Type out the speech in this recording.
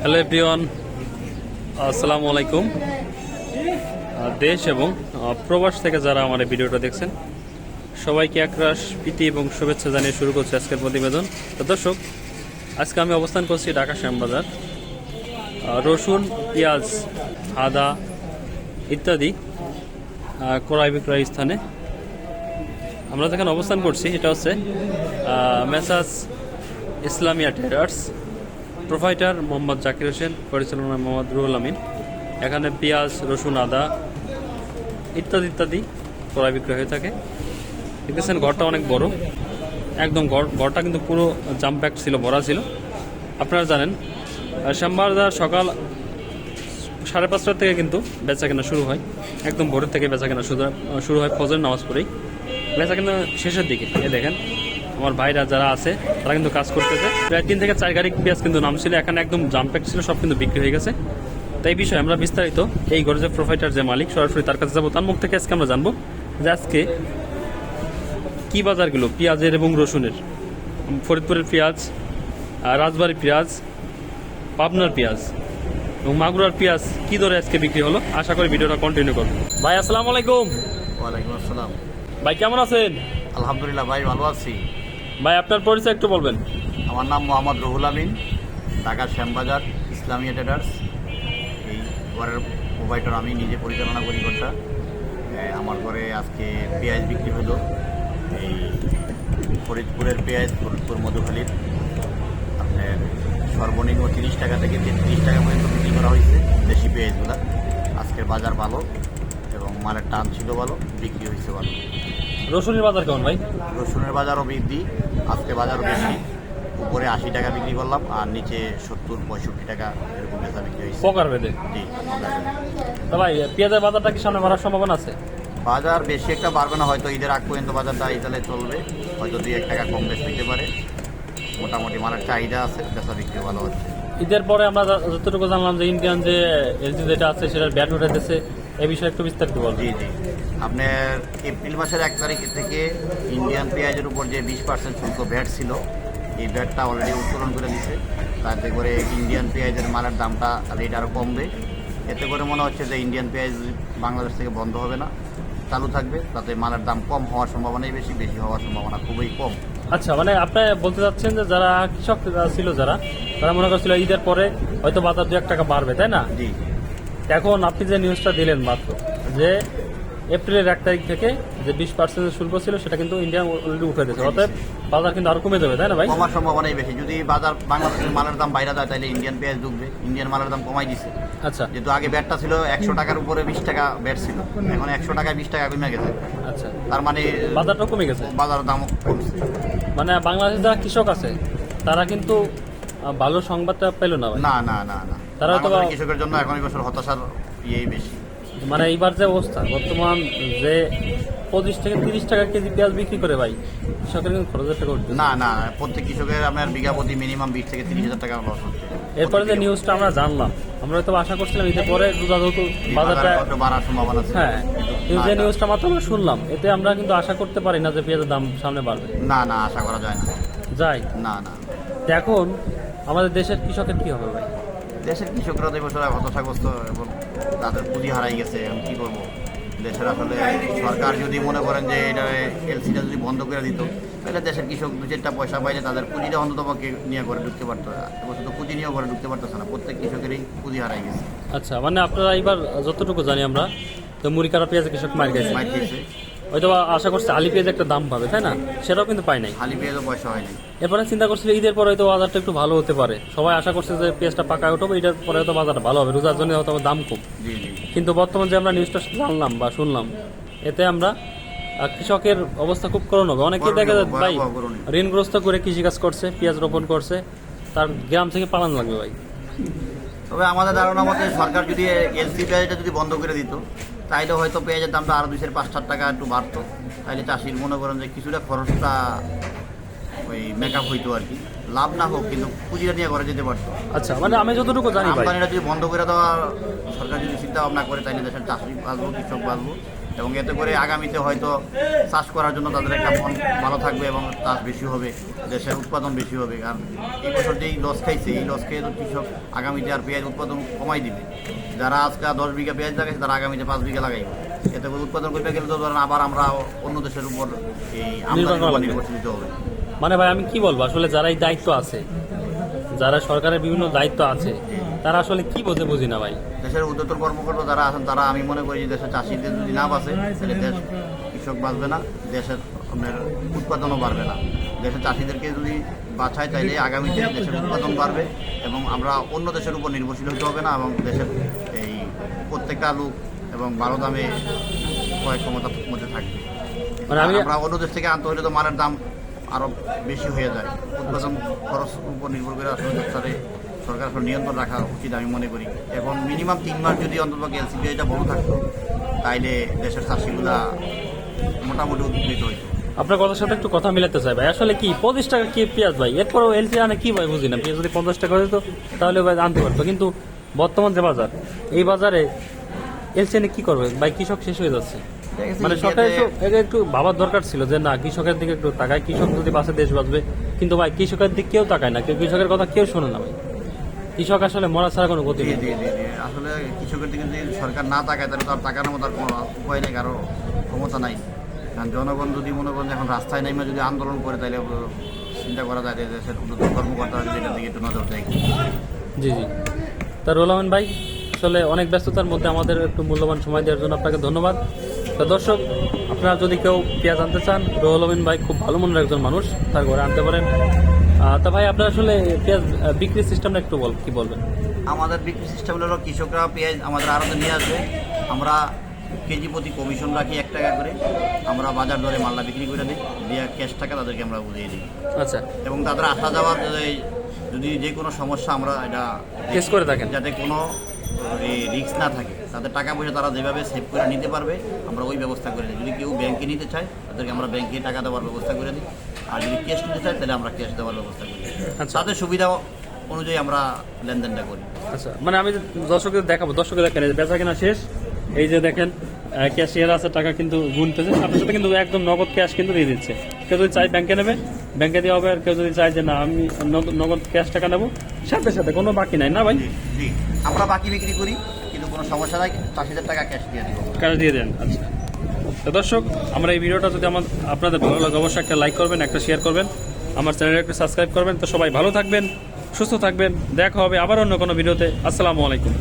Hello everyone, আসসালামু আলাইকুম। দেশ এবং প্রবাস থেকে যারা আমার এই ভিডিওটা দেখছেন, সবাইকে একরাশ, প্রীতি এবং শুভেচ্ছা জানিয়ে শুরু করছি আজকের প্রতিবেদন। তো দর্শক, আজকে আমি অবস্থান করছি ঢাকা শ্যামবাজার। রসুন, পেঁয়াজ, আদা ইত্যাদি ক্রয় বিক্রয় স্থানে। আমরা যেখানে অবস্থান করছি, এটা হচ্ছে messrs Islamia Traders. Provider Mohammad Zakir Hossain, পরিচালনা মোহাম্মদ রুহুল আমিন। এখানে পেঁয়াজ, রসুন, আদা ইত্যাদি ইত্যাদি ক্রয় বিক্রয় হয়ে থাকে। দেখতেছেন ঘরটা অনেক বড়। একদম ঘর, ঘরটা কিন্তু পুরো জাম্প প্যাক ছিল, ভরা ছিল। আপনারা জানেন শ্যামবাজার সকাল সাড়ে পাঁচটার থেকে কিন্তু বেচা কেনা শুরু হয়। একদম ভোরের থেকে বেচা কেনা শুরু শুরু হয় ফজর নামাজ পড়েই। বেচা কেনা শেষের দিকে, এ দেখেন। আমার ভাইরা যারা আছে তারা কিন্তু কাজ করতেছে। প্রায় তিন থেকে চার গাড়ি পেঁয়াজ কিন্তু নাম ছিল এখানে একদম জাম প্যাক ছিল সব কিন্তু বিক্রি হয়ে গেছে। তাই বিষয়ে আমরা বিস্তারিত এই ঘরে যে প্রোভাইডার যে মালিক সরাসরি তার কাছে যাব। তার মুখ থেকে আজকে আমরা জানব যে আজকে কি বাজারগুলো পেঁয়াজের এবং রসুনের? ফরিদপুরের পেঁয়াজ আর রাজবাড়ির পেঁয়াজ পাবনার পেঁয়াজ এবং মাগুরার পেঁয়াজ কি দরে আজকে বিক্রি হলো? আশা করি ভিডিওটা কন্টিনিউ করব ভাই আসসালামু আলাইকুম। ওয়ালাইকুম আসসালাম। ভাই কেমন আছেন? আলহামদুলিল্লাহ ভাই ভালো আছি। ভাই, আপনার পরিচয় একটু বলবেন। আমার নাম মোহাম্মদ রহুল আমিন, ঢাকা শ্যামবাজার ইসলামিয়া ট্রেডার্স। এই ঘরের প্রোভাইডার আমি, নিজে পরিচালনা করি ঘরটা। আমার ঘরে আজকে পেঁয়াজ বিক্রি হলো। এই ফরিদপুরের পেঁয়াজ, ফরিদপুর মধুখালীর। আপনার সর্বনিম্ন তিরিশ টাকা থেকে তেত্রিশ টাকা পর্যন্ত বিক্রি করা হয়েছে দেশি পেঁয়াজগুলো। আজকের বাজার ভালো এবং মালের টান ছিল ভালো, বিক্রি হয়েছে ভালো। রসুনের বাজার কেমন ভাই? রসুনের বাজারও বৃদ্ধি আজকে বাজারও বেশি উপরে আশি টাকা বিক্রি করলাম আর নিচে সত্তর পঁয়ষট্টি টাকা এরকম বেচা বিক্রি হয়েছে। পকার বেদে? জি তা ভাই পেঁয়াজের বাজারটা কি সামনে বাড়ার সম্ভাবনা আছে? বাজার বেশি একটা বাড়বে না হয়তো ঈদের আগ পর্যন্ত বাজারটা এই তাহলে চলবে হয়তো দুই এক টাকা কম বেশ হইতে পারে। মোটামুটি মালের চাহিদা আছে বেচা বিক্রি ভালো হচ্ছে। ঈদের পরে আমরা যতটুকু জানলাম যে ইন্ডিয়ান যে এলজি যেটা আছে সেটার ব্যাট উঠেছে এই বিষয়ে একটু বিস্তারিত বলবেন জি জি। আপনার এপ্রিল মাসের এক তারিখ থেকে ইন্ডিয়ান পেঁয়াজের উপর যে বিশ পার্সেন্ট শুল্ক ভ্যাট ছিল এই ভ্যাটটা অলরেডি উত্তোলন করে দিছে। তাতে করে ইন্ডিয়ান পেঁয়াজের মালের দামটা রেট আরও কমবে। এতে করে মনে হচ্ছে যে ইন্ডিয়ান পেঁয়াজ বাংলাদেশ থেকে বন্ধ হবে না চালু থাকবে। তাতে মালের দাম কম হওয়ার সম্ভাবনাই বেশি বেশি হওয়ার সম্ভাবনা খুবই কম। আচ্ছা মানে আপনি বলতে চাচ্ছেন যে যারা কৃষক ছিল যারা তারা মনে করছিল ঈদের পরে হয়তো বাজার দু এক টাকা বাড়বে তাই না? জি। এখন আপনি যে নিউজটা দিলেন মাত্র যে এপ্রিলের এক তারিখ থেকে যে বিশ পার্সেন্টের শুল্ক ছিল সেটা কিন্তু ইন্ডিয়া অলরেডি উঠে দিয়েছে। অতএব বাজার কিন্তু আরও কমে যাবে তাই না ভাই? কমার সম্ভাবনাই বেশি। যদি বাজার বাংলাদেশের মালের দাম বাইরে যায় তাহলে ইন্ডিয়ান পেঁয়াজ ঢুকবে ইন্ডিয়ান মালের দাম কমাই দিছে। আচ্ছা। যেহেতু আগে ব্যাটটা ছিল একশো টাকার উপরে বিশ টাকা ব্যাট ছিল। এখন একশো টাকায় বিশ টাকা কমে গেছে। আচ্ছা। তার মানে বাজারটা কমে গেছে? বাজার দাম কমছে। মানে বাংলাদেশে যারা কৃষক আছে তারা কিন্তু ভালো সংবাদটা পেল না না না না না। তারা হয়তো কৃষকের জন্য এখন এই বছর হতাশার ইয়েই বেশি। মানে এইবার যে অবস্থা বর্তমান যে পঁচিশ থেকে তিরিশ টাকা কেজি পেঁয়াজ বিক্রি করে ভাই কৃষকের কিন্তু খরচ একটা করতে না না প্রত্যেক কৃষকের আপনার বিঘা প্রতি মিনিমাম বিশ থেকে তিরিশ হাজার টাকা লস হচ্ছে। এরপরে যে নিউজটা আমরা জানলাম আমরা হয়তো আশা করছিলাম ঈদের পরে যেহেতু বাজারটা বাড়ার সম্ভাবনা আছে? হ্যাঁ কিন্তু যে নিউজটা মাত্র আমরা শুনলাম এতে আমরা কিন্তু আশা করতে পারি না যে পেঁয়াজের দাম সামনে বাড়বে। না না আশা করা যায় না। যাই। না না। এখন আমাদের দেশের কৃষকের কি হবে ভাই? দেশের কৃষকরা তো এবছর হতাশাগ্রস্ত এবং তাদের পুঁজি হারাই গেছে এখন কী করব? দেশের আসলে সরকার যদি মনে করেন যে এটা এলসিটা যদি বন্ধ করে দিত তাহলে দেশের কৃষক দু চারটা পয়সা পাইলে তাদের পুঁজিটা অন্তত পক্ষে নিয়ে করে ঢুকতে পারতো এবছর তো পুঁজি নিয়েও করে ঢুকতে পারতেছে না প্রত্যেক কৃষকেরই পুঁজি হারাই গেছে। আচ্ছা মানে আপনারা এবার যতটুকু জানি আমরা তো মুড়িকাটা পেঁয়াজ কৃষক মার গেছে। হয়তো বা আশা করছে আলি পেঁয়াজ একটা দাম পাবে তাই না? সেটাও কিন্তু পাই নাই। খালি পেঁয়াজও পয়সা হয়নি এরপরে চিন্তা করছিল ঈদের পরে হয়তো বাজারটা একটু ভালো হতে পারে। সবাই আশা করছে যে পেঁয়াজটা পাকা উঠবে এটার পরে হয়তো বাজারটা ভালো হবে। রোজার জন্য হয়তো দাম কম। কিন্তু বর্তমান যে আমরা নিউজটা জানলাম বা শুনলাম এতে আমরা কৃষকের অবস্থা খুব করুণ হবে। অনেকে দেখা যায় ভাই। ঋণগ্রস্ত করে কৃষিকাজ করছে পেঁয়াজ রোপণ করছে তার গ্রাম থেকে পালান লাগবে ভাই। তবে আমাদের ধারণা মতে সরকার যদি এলসি পেঁয়াজটা যদি বন্ধ করে দিত তাইলে হয়তো পেঁয়াজের দামটা আরও দুশো পাঁচ ষাট টাকা একটু বাড়তো। তাইলে চাষির মনে করেন যে কিছুটা খরচটা ওই মেকআপ হইতো আর কি। লাভ না হোক কিন্তু পুঁজিটা নিয়ে করা যেতে পারতো। আচ্ছা মানে আমি যতটুকু জানি আমদানিটা যদি বন্ধ করে দেওয়া সরকার যদি চিন্তা ভাবনা করে তাইলে দেশের চাষি বাঁচবো কৃষক বাঁচবো। এবং এতে করে আগামীতে হয়তো চাষ করার জন্য তাদের একটা মন ভালো থাকবে এবং চাষ বেশি হবে দেশের উৎপাদন বেশি হবে। কারণ এই বছর যেই লস খাইছে এই লস খেয়ে তো কৃষক আগামীতে আর পেঁয়াজ উৎপাদন কমাই দিবে। যারা আজকে দশ বিঘা পেঁয়াজ লাগাইছে তারা আগামীতে পাঁচ বিঘা লাগাইবে। এতে করে উৎপাদন করতে গেলে তো ধরেন আবার আমরা অন্য দেশের উপর এই আমদানির করা নির্ভরশীল হবে। মানে ভাই আমি কি বলব? আসলে যারা এই দায়িত্ব আছে যারা সরকারের বিভিন্ন দায়িত্ব আছে তারা আসলে কি বোঝে বুঝি না ভাই? দেশের উদ্যোতন কর্মকর্তা যারা আছেন তারা আমি মনে করি যে দেশের চাষিদের যদি না বাঁচে তাহলে দেশ কৃষক বাঁচবে না দেশের আপনার উৎপাদনও বাড়বে না। দেশের চাষিদেরকে যদি বাঁচায় তাইলে আগামীতে দেশের উৎপাদন বাড়বে এবং আমরা অন্য দেশের উপর নির্ভরশীল হতে হবে না এবং দেশের এই প্রত্যেকটা লোক এবং ভালো দামে ক্রয় ক্ষমতার মধ্যে থাকবে। মানে আমরা অন্য দেশ থেকে আনতে হলে তো মালের দাম আরও বেশি হয়ে যায়। উৎপাদন খরচ উপর নির্ভর করে আসলে সরকারে আসলে নিয়ন্ত্রণ রাখা উচিত আমি মনে করি। এখন মিনিমাম তিন মাস যদি অন্তত এলসিপি এটা বড় থাকতো, তাইলে দেশের চাষিগুলা মোটামুটি উপকৃত হইতো। আপনার কথার সাথে একটু কথা মিলাতে চাই ভাই। আসলে কি, পঁচিশ টাকা কি পেঁয়াজ ভাই? এরপরও এলসি আনে কি ভাই? বুঝি না, পেঁয়াজ যদি পঞ্চাশ টাকা হতো তাহলে ভাই আনতে পারতো। কিন্তু বর্তমান যে বাজার, এই বাজারে এলসি এনে কি করবে? ভাই কৃষক শেষ হয়ে যাচ্ছে। মানে সরকার একটু ভাবার দরকার ছিল যে না কৃষকের দিকে একটু তাকায়। কৃষক যদি বাসে দেশ বাঁচবে কিন্তু ভাই কৃষকের দিক কেউ তাকায় না। কেউ কৃষকের কথা কেউ শোনে না ভাই। কৃষক আসলে মরা ছাড়া কোনো গতি নেই। আসলে কৃষকের দিকে যদি সরকার না তাকায় তাহলে তার টাকার মতো আর কোনো উপায় নেই কারও ক্ষমতা নাই। কারণ জনগণ যদি মনে করেন এখন রাস্তায় নেমে যদি আন্দোলন করে তাহলে চিন্তা করা যায় যে কর্মকর্তারা যদি এটার দিকে একটু নজর দেয়। জি জি। তা রোলামান ভাই আসলে অনেক ব্যস্ততার মধ্যে আমাদের একটু মূল্যবান সময় দেওয়ার জন্য আপনাকে ধন্যবাদ। তা দর্শক আপনারা যদি কেউ পেঁয়াজ আনতে চান রোহুল আমিন ভাই খুব ভালো মনের একজন মানুষ তার ঘরে আনতে পারেন। তা ভাই আপনার আসলে পেঁয়াজ আহ, বিক্রির সিস্টেমটা একটু বল কি বলবেন? আমাদের বিক্রি সিস্টেম হলো কৃষকরা পেঁয়াজ আমাদের আড়তে নিয়ে আসবে। আমরা কেজি প্রতি কমিশন রাখি এক টাকা করে। আমরা বাজার দরে মাল্লা বিক্রি করে দিই। দিয়ে ক্যাশ টাকা তাদেরকে আমরা বুঝিয়ে দিই। আচ্ছা। এবং তাদের আসা যাওয়ার যদি যে কোনো সমস্যা আমরা এটা ফেস করে থাকেন। যাতে কোনো রিস্ক না থাকে তাদের টাকা পয়সা তারা যেভাবে সেভ করে নিতে পারবে আমরা ওই ব্যবস্থা করে দিই। যদি কেউ ব্যাংকে নিতে চায় তাদেরকে আমরা ব্যাংকে টাকা দেওয়ার ব্যবস্থা করে দিই। আর যদি ক্যাশ নিতে চায় তাহলে আমরা ক্যাশ দেওয়ার ব্যবস্থা করি আচ্ছা। তাদের সুবিধা অনুযায়ী আমরা লেনদেনটা করি। আচ্ছা মানে আমি দর্শকদের দেখাবো দর্শকের দেখেন এই যে বেচা কেনা শেষ। এই যে দেখেন ক্যাশিয়ার আছে টাকা কিন্তু গুনতেছে সাথে সাথে কিন্তু একদম নগদ ক্যাশ কিন্তু দিয়ে দিচ্ছে। কেউ যদি চাই ব্যাংকে নেবে ব্যাংকে দেওয়া হবে আর কেউ যদি চায় যে না আমি নগদ- ক্যাশ টাকা নেব সাথে সাথে কোনো বাকি নাই না ভাই? জি আমরা বাকি বিক্রি করি কিন্তু কোনো সমস্যা নাই চাষিদের টাকা ক্যাশ দিয়ে দিব। ক্যাশ দিয়ে দেন আচ্ছা। তো দর্শক আমরা এই ভিডিওটা যদি আমার আপনাদের ভালো লাগে অবশ্যই একটা লাইক করবেন একটা শেয়ার করবেন। আমার চ্যানেলে একটু সাবস্ক্রাইব করবেন। তো সবাই ভালো থাকবেন সুস্থ থাকবেন। দেখা হবে আবার অন্য কোনো ভিডিওতে। আসসালামু আলাইকুম।